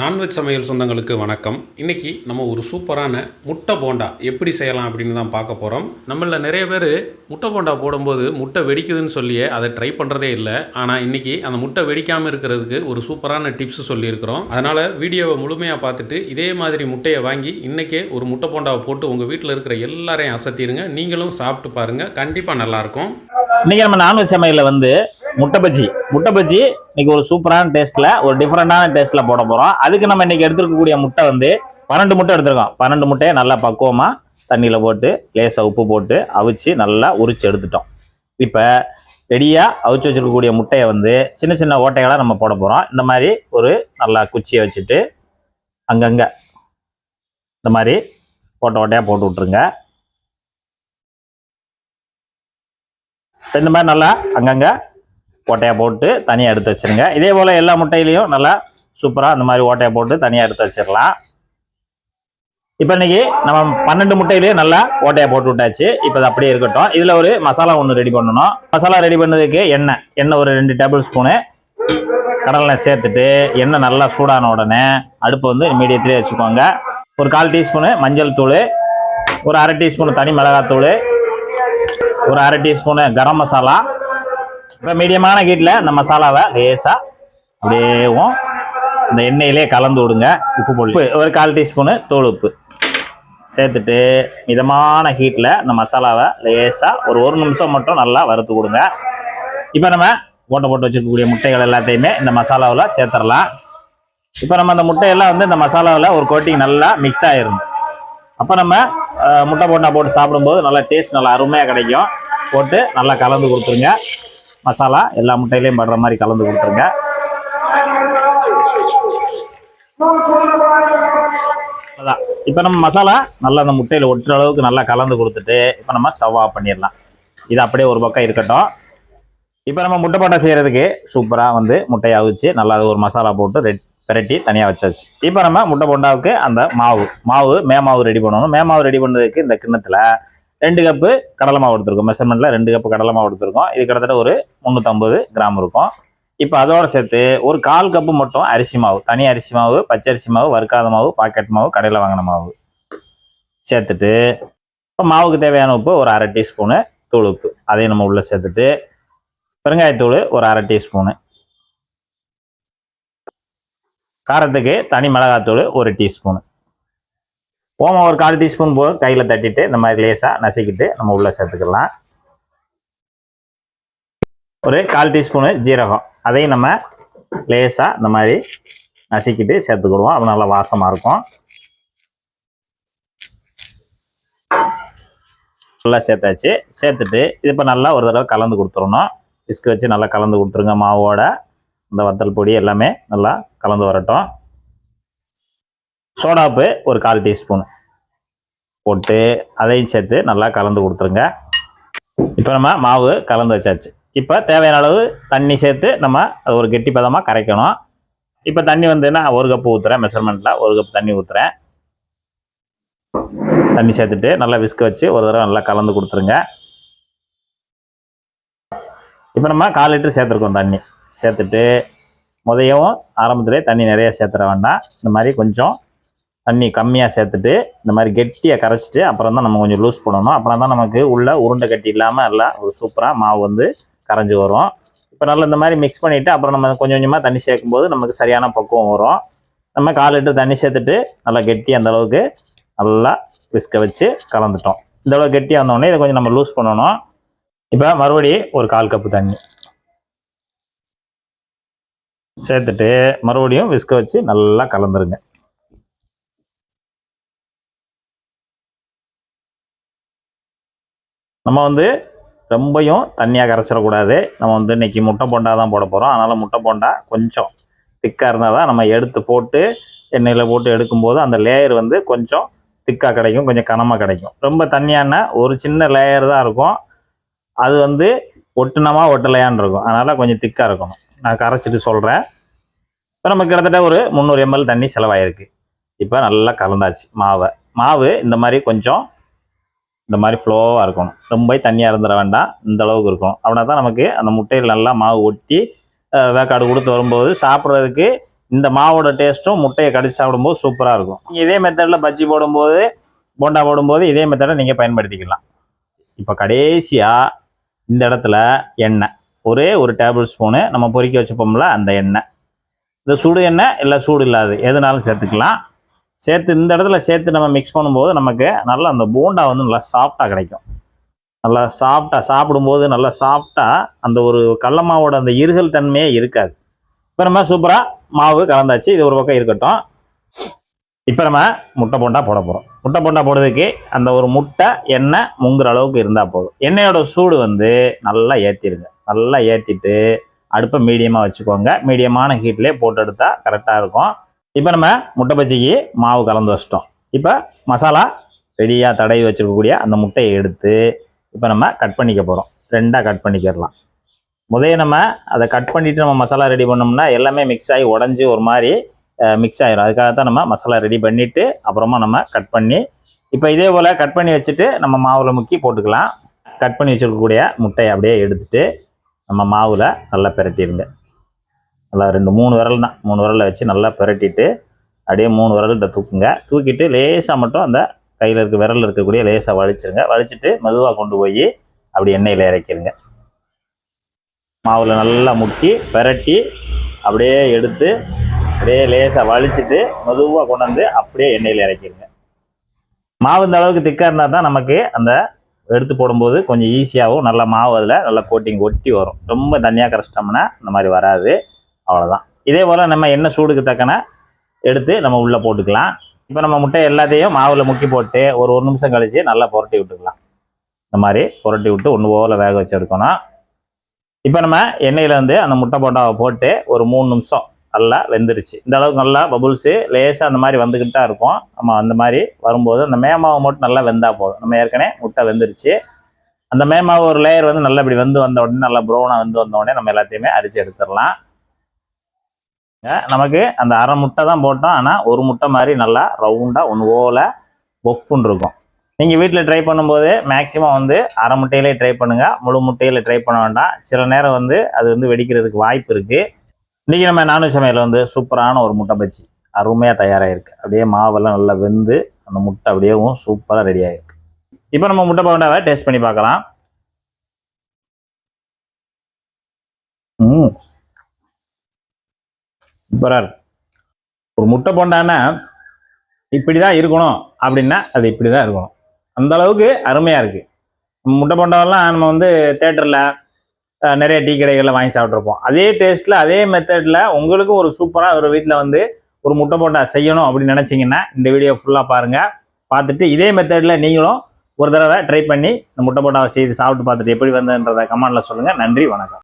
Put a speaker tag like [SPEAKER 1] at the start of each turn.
[SPEAKER 1] Non veg சமையல் சொந்தங்களுக்கு வணக்கம். இன்றைக்கி நம்ம ஒரு சூப்பரான முட்டை போண்டா எப்படி செய்யலாம் அப்படின்னு தான் பார்க்க போகிறோம் நம்மள நிறைய பேர் முட்டை போண்டா போடும்போது முட்டை வெடிக்குதுன்னு சொல்லியே அதை ட்ரை பண்ணுறதே இல்லை. ஆனால் இன்றைக்கி அந்த முட்டை வெடிக்காமல் இருக்கிறதுக்கு ஒரு சூப்பரான டிப்ஸ் சொல்லியிருக்கிறோம். அதனால் வீடியோவை முழுமையாக பார்த்துட்டு இதே மாதிரி முட்டையை வாங்கி இன்றைக்கே ஒரு முட்டை போண்டாவை போட்டு உங்கள் வீட்டில் இருக்கிற எல்லாரையும் அசத்திடுங்க நீங்களும் சாப்பிட்டு பாருங்கள் கண்டிப்பாக நல்லாயிருக்கும்
[SPEAKER 2] இன்னைக்கு நம்ம நான்வெஜ் சமையலில் வந்து முட்டை பஜ்ஜி. முட்டை பஜ்ஜி இன்னைக்கு ஒரு சூப்பரான டேஸ்ட்ல ஒரு டிஃப்ரெண்டான டேஸ்ட்ல போட போறோம். அதுக்கு நம்ம இன்னைக்கு எடுத்துருக்கக்கூடிய முட்டை வந்து பன்னெண்டு முட்டை எடுத்திருக்கோம். பன்னெண்டு முட்டையை நல்லா பக்குவமா தண்ணியில போட்டு லேசா உப்பு போட்டு அவிச்சு நல்லா உரிச்சு எடுத்துட்டோம். இப்போ ரெடியா அவிச்சு வச்சிருக்கக்கூடிய முட்டையை வந்து சின்ன சின்ன ஓட்டைகளா நம்ம போட போறோம். இந்த மாதிரி ஒரு நல்லா குச்சியை வச்சுட்டு அங்கங்க இந்த மாதிரி ஓட்டை ஓட்டையா போட்டு விட்டுருங்க. இந்த மாதிரி நல்லா அங்கங்கே ஓட்டையாக போட்டு தனியாக எடுத்து வச்சிருங்க. இதே போல் எல்லா முட்டையிலையும் நல்லா சூப்பராக அந்த மாதிரி ஓட்டையை போட்டு தனியாக எடுத்து வச்சிடலாம். இப்போ இன்னைக்கு நம்ம பன்னெண்டு முட்டையிலேயே நல்லா ஓட்டையை போட்டு விட்டாச்சு. இப்போ அது அப்படியே இருக்கட்டும். இதில் ஒரு மசாலா ஒன்று ரெடி பண்ணணும். மசாலா ரெடி பண்ணதுக்கு எண்ணெய் எண்ணெய் ஒரு ரெண்டு டேபிள் ஸ்பூனு கடலை சேர்த்துட்டு எண்ணெய் நல்லா சூடான உடனே அடுப்பை வந்து மீடியத்திலே வச்சுக்கோங்க. ஒரு கால் டீஸ்பூனு மஞ்சள் தூள் ஒரு அரை டீஸ்பூன் தனி மிளகாத்தூள் ஒரு அரை டீஸ்பூனு கரம் மசாலா. இப்போ மீடியமான ஹீட்டில் இந்த மசாலாவை லேசாக அப்படியேவும் இந்த எண்ணெயிலே கலந்து விடுங்க. உப்பு பொழுப்பு ஒரு கால் டீஸ்பூனு தோல் உப்பு. சேர்த்துட்டு மிதமான ஹீட்டில் இந்த மசாலாவை லேசாக ஒரு ஒரு நிமிஷம் மட்டும் நல்லா வறுத்து கொடுங்க. இப்போ நம்ம ஓட்டை போட்டு வச்சிருக்கக்கூடிய முட்டைகள் எல்லாத்தையுமே இந்த மசாலாவில் சேர்த்துடலாம். இப்போ நம்ம அந்த முட்டையெல்லாம் வந்து இந்த மசாலாவில் ஒரு கோட்டிங் நல்லா மிக்ஸ் ஆகிரும் அப்போ நம்ம முட்டை போண்டா போட்டு சாப்பிடும்போது நல்லா டேஸ்ட் நல்லா அருமையாக கிடைக்கும். போட்டு நல்லா கலந்து கொடுத்துருங்க. மசாலா எல்லா முட்டையிலையும் படுற மாதிரி கலந்து கொடுத்துருங்க. அதான். இப்போ நம்ம மசாலா நல்லா அந்த முட்டையில் ஒட்டுற அளவுக்கு நல்லா கலந்து கொடுத்துட்டு இப்போ நம்ம ஸ்டவ் ஆஃப் பண்ணிடலாம். இது அப்படியே ஒரு பக்கம் இருக்கட்டும். இப்போ நம்ம முட்டை போட்டா செய்கிறதுக்கு சூப்பராக வந்து முட்டையை அவிச்சு நல்லா அது ஒரு மசாலா போட்டு ரெட் பிரட்டி தனியாக வச்சாச்சு. இப்போ நம்ம முட்டை போண்டாவுக்கு அந்த மாவு மாவு மே மாவு ரெடி பண்ணணும். மே மாவு ரெடி பண்ணுறதுக்கு இந்த கிண்ணத்தில் ரெண்டு கப்பு கடலை மாவு எடுத்துருக்கோம். மெஷர்மெண்ட்டில் ரெண்டு கப்பு கடலை மாவு எடுத்துருக்கோம். இது கிட்டத்தட்ட ஒரு முந்நூற்றம்பது கிராம் இருக்கும். இப்போ அதோட சேர்த்து ஒரு கால் கப்பு மட்டும் அரிசி மாவு தனி அரிசி மாவு பச்சரிசி மாவு வறுக்காத மாவு பாக்கெட் மாவு கடையில் வாங்கின மாவு சேர்த்துட்டு இப்போ மாவுக்கு தேவையான உப்பு ஒரு அரை டீஸ்பூனு தூள் உப்பு. அதையும் நம்ம உள்ளே சேர்த்துட்டு பெருங்காயத்தூள் ஒரு அரை டீஸ்பூனு காரத்துக்கு தனி மிளகாத்தூள் ஒரு டீஸ்பூனு. ஓமம் ஒரு கால் டீஸ்பூன் போ கையில் தட்டிட்டு இந்த மாதிரி லேசாக நசுக்கிட்டு நம்ம உள்ளே சேர்த்துக்கலாம். ஒரு கால் டீஸ்பூனு ஜீரகம். அதையும் நம்ம லேசாக இந்த மாதிரி நசுக்கிட்டு சேர்த்துக்கிடுவோம். அப்போ நல்லா வாசமாக இருக்கும். நல்லா சேர்த்தாச்சு. சேர்த்துட்டு இது இப்போ நல்லா ஒரு தடவை கலந்து கொடுத்துடணும். பிஸ்கு வச்சு நல்லா கலந்து கொடுத்துருங்க மாவோட. இந்த வத்தல் பொடி எல்லாமே நல்லா கலந்து வரட்டும். சோடாப்பு ஒரு கால் டீஸ்பூன் போட்டு அதையும் சேர்த்து நல்லா கலந்து கொடுத்துருங்க. இப்போ நம்ம மாவு கலந்து வச்சாச்சு. இப்போ தேவையான அளவு தண்ணி சேர்த்து நம்ம அது ஒரு கெட்டி பதமாக கரைக்கணும். இப்போ தண்ணி வந்து நான் ஒரு கப்பு ஊற்றுறேன் மெஷர்மெண்ட்டில் ஒரு கப் தண்ணி ஊற்றுறேன் தண்ணி சேர்த்துட்டு நல்லா விஸ்க வச்சு ஒரு தடவை நல்லா கலந்து கொடுத்துருங்க. இப்போ நம்ம கால் லிட்டர் சேர்த்துருக்கோம் தண்ணி. சேர்த்துட்டு முதையவும் ஆரம்பத்திலே தண்ணி நிறைய சேர்த்துற வேண்டாம். இந்த மாதிரி கொஞ்சம் தண்ணி கம்மியாக சேர்த்துட்டு இந்த மாதிரி கெட்டியாக கரைச்சிட்டு அப்புறம் தான் நம்ம கொஞ்சம் லூஸ் பண்ணணும் அப்புறம் தான் நமக்கு உள்ள உருண்டை கட்டி இல்லாமல் எல்லாம் ஒரு சூப்பராக மாவு வந்து கரைஞ்சி வரும். இப்போ நல்லா இந்த மாதிரி மிக்ஸ் பண்ணிவிட்டு அப்புறம் நம்ம கொஞ்சம் கொஞ்சமாக தண்ணி சேர்க்கும்போது நமக்கு சரியான பக்குவம் வரும். நம்ம கால் லிட்டர் தண்ணி சேர்த்துட்டு நல்லா கெட்டி அந்த அளவுக்கு நல்லா விஸ்க வச்சு கலந்துட்டோம். இந்த அளவு கெட்டியாக வந்தோடனே இதை கொஞ்சம் நம்ம லூஸ் பண்ணணும். இப்போ மறுபடி ஒரு கால் கப்பு தண்ணி. சேர்த்துட்டு மறுபடியும் விஸ்க வச்சு நல்லா கலந்துருங்க. நம்ம வந்து ரொம்பையும் தண்ணியாக கரைச்சிடக்கூடாது. நம்ம வந்து இன்னைக்கு முட்டை போண்டா தான் போட போகிறோம் அதனால் முட்டை போண்டா கொஞ்சம் திக்காக இருந்தால் தான் நம்ம எடுத்து போட்டு எண்ணெயில் போட்டு எடுக்கும்போது அந்த லேயர் வந்து கொஞ்சம் திக்காக கிடைக்கும் கொஞ்சம் கனமாக கிடைக்கும். ரொம்ப தண்ணியான ஒரு சின்ன லேயர் தான் இருக்கும். அது வந்து ஒட்டுனமா ஒட்டலையான் இருக்கும். அதனால் கொஞ்சம் திக்காக இருக்கணும். நான் கரைச்சிட்டு சொல்கிறேன் இப்போ நம்ம கிட்டத்தட்ட ஒரு முந்நூறு எம்எல் தண்ணி செலவாயிருக்கு. இப்போ நல்லா கலந்தாச்சு மாவை. மாவு இந்த மாதிரி கொஞ்சம் இந்த மாதிரி ஃப்ளோவாக இருக்கணும். ரொம்ப தண்ணியாக இருந்துட வேண்டாம் இந்த அளவுக்கு இருக்கணும். அப்படின்னா தான் நமக்கு அந்த முட்டையில் நல்லா மாவு ஒட்டி வேக்காடு கொடுத்து வரும்போது சாப்பிட்றதுக்கு இந்த மாவோட டேஸ்ட்டும் முட்டையை கடிச்சு சாப்பிடும்போது சூப்பராக இருக்கும். இதே மெத்தடில் பஜ்ஜி போடும்போது போண்டா போடும்போது இதே மெத்தடை நீங்கள் பயன்படுத்திக்கலாம். இப்போ கடைசியாக இந்த இடத்துல எண்ணெய். ஒரே ஒரு டேபிள் ஸ்பூனு நம்ம பொறிக்க வச்சுப்போம்ல அந்த எண்ணெய். இந்த சூடு எண்ணெய் இல்லை சூடு இல்லாது எதுனாலும் சேர்த்துக்கலாம். சேர்த்து இந்த இடத்துல சேர்த்து நம்ம மிக்ஸ் பண்ணும்போது நமக்கு நல்லா அந்த போண்டா வந்து நல்லா சாஃப்டாக கிடைக்கும். நல்லா சாஃப்டாக சாப்பிடும்போது நல்லா சாஃப்டாக அந்த ஒரு கடல மாவோட அந்த இருகல் தன்மையே இருக்காது. இப்போ நம்ம சூப்பராக மாவு கலந்தாச்சு. இது ஒரு பக்கம் இருக்கட்டும். இப்போ நம்ம முட்டை போண்டா போட போகிறோம் முட்டை போண்டா போடுறதுக்கு அந்த ஒரு முட்டை எண்ணெய் முங்குற அளவுக்கு இருந்தால் போதும். எண்ணெயோட சூடு வந்து நல்லா ஏற்றிருங்க நல்லா ஏற்றிட்டு அடுப்பை மீடியமாக வச்சுக்கோங்க. மீடியமான ஹீட்லேயே போட்டு எடுத்தால் கரெக்டாக இருக்கும். இப்போ நம்ம முட்டை பஜ்ஜிக்கு மாவு கலந்து வச்சிட்டோம். இப்போ மசாலா ரெடியாக தடவி வச்சுருக்கக்கூடிய அந்த முட்டையை எடுத்து இப்போ நம்ம கட் பண்ணிக்க போகிறோம் ரெண்டாக கட் பண்ணிக்கிறலாம். முதல்ல நம்ம அதை கட் பண்ணிவிட்டு நம்ம மசாலா ரெடி பண்ணோம்னா எல்லாமே மிக்ஸ் ஆகி உடஞ்சி ஒரு மாதிரி மிக்ஸ் ஆகிடும் அதுக்காக தான் நம்ம மசாலா ரெடி பண்ணிவிட்டு அப்புறமா நம்ம கட் பண்ணி இப்போ இதே போல் கட் பண்ணி வச்சுட்டு நம்ம மாவில் முக்கி போட்டுக்கலாம். கட் பண்ணி வச்சுருக்கக்கூடிய முட்டையை அப்படியே எடுத்துகிட்டு நம்ம மாவில் நல்லா பெரட்டிடுங்க. நல்லா ரெண்டு மூணு விரல் தான். மூணு விரலை வச்சு நல்லா பெரட்டிட்டு அப்படியே மூணு விரல்கிட்ட தூக்குங்க. தூக்கிட்டு லேசாக மட்டும் அந்த கையில் இருக்க விரலில் இருக்கக்கூடிய லேசாக வலிச்சிருங்க. வலிச்சுட்டு மெதுவாக கொண்டு போய் அப்படி எண்ணெயில் இறக்கிருங்க. மாவில் நல்லா முக்கி பிரட்டி அப்படியே எடுத்து அப்படியே லேசாக வலிச்சுட்டு மெதுவாக கொண்டு வந்து அப்படியே எண்ணெயில் இறக்கிடுங்க மாவு இந்த அளவுக்கு திக்காக இருந்தால் தான் நமக்கு அந்த எடுத்து போடும்போது கொஞ்சம் ஈஸியாகவும் நல்லா மாவு அதில் நல்லா கோட்டிங் ஒட்டி வரும். ரொம்ப தனியாக கரைச்சிட்டோம்னா இந்த மாதிரி வராது. அவ்வளோதான் இதே போல் நம்ம எண்ணெய் சூடுக்கு தக்கன எடுத்து நம்ம உள்ளே போட்டுக்கலாம். இப்போ நம்ம முட்டை எல்லாத்தையும் மாவில் முக்கி போட்டு ஒரு ஒரு நிமிஷம் கழித்து நல்லா புரட்டி விட்டுக்கலாம். இந்த மாதிரி புரட்டி விட்டு ஒன்று போல் வேக வச்சு எடுக்கணும். இப்போ நம்ம எண்ணெயில் வந்து அந்த முட்டை போட்டாவை போட்டு ஒரு மூணு நிமிஷம் நல்லா வெந்துருச்சு. இந்த அளவுக்கு நல்லா பபுள்ஸு லேசாக அந்த மாதிரி வந்துக்கிட்டு தான் இருக்கும். நம்ம அந்த மாதிரி வரும்போது அந்த மேமாவை மட்டும் நல்லா வெந்தால் போதும். நம்ம ஏற்கனவே முட்டை வெந்துருச்சு. அந்த மேமாவை ஒரு லேயர் வந்து நல்லா இப்படி வந்து வந்த உடனே நல்லா ப்ரௌனாக வந்து வந்த உடனே நம்ம எல்லாத்தையுமே அரிச்சு எடுத்துடலாம். நமக்கு அந்த அரை முட்டை தான் போட்டோம். ஆனால் ஒரு முட்டை மாதிரி நல்லா ரவுண்டாக ஒன்று ஓல பொஃப்னு இருக்கும். நீங்கள் வீட்டில் ட்ரை பண்ணும்போது மேக்ஸிமம் வந்து அரை முட்டையிலே ட்ரை பண்ணுங்கள் முழு முட்டையில் ட்ரை பண்ண வேண்டாம். சில நேரம் வந்து அது வந்து வெடிக்கிறதுக்கு வாய்ப்பு இருக்குது இன்றைக்கி நம்ம நான்வெஜ் சமையல் வந்து சூப்பரான ஒரு முட்டை பஜ்ஜி. அருமையாக தயாராகிருக்கு அப்படியே மாவெல்லாம் நல்லா வெந்து அந்த முட்டை அப்படியேவும் சூப்பராக ரெடி ஆகிருக்கு இப்போ நம்ம முட்டை பவுண்டாவை டேஸ்ட் பண்ணி பார்க்கலாம். ம் சூப்பராக இருக்கு. ஒரு முட்டை போண்டான்னா இப்படி தான் இருக்கணும் அப்படின்னா அது இப்படி தான் இருக்கணும். அந்த அளவுக்கு அருமையாக இருக்குது முட்டை போண்டாவெல்லாம் நம்ம வந்து தேட்டரில் நிறைய டீ கடைகளில் வாங்கி சாப்பிட்ருப்போம் அதே டேஸ்ட்டில் அதே மெத்தடில் உங்களுக்கும் ஒரு சூப்பராக ஒரு வீட்டில் வந்து ஒரு முட்டை போட்டா செய்யணும் அப்படின்னு நினச்சிங்கன்னா இந்த வீடியோ ஃபுல்லாக பாருங்கள் பார்த்துட்டு இதே மெத்தடில் நீங்களும் ஒரு தடவை ட்ரை பண்ணி இந்த முட்டை போட்டாவை செய்து சாப்பிட்டு பார்த்துட்டு எப்படி வந்ததுன்றதை கமெண்டில் சொல்லுங்கள் நன்றி வணக்கம்.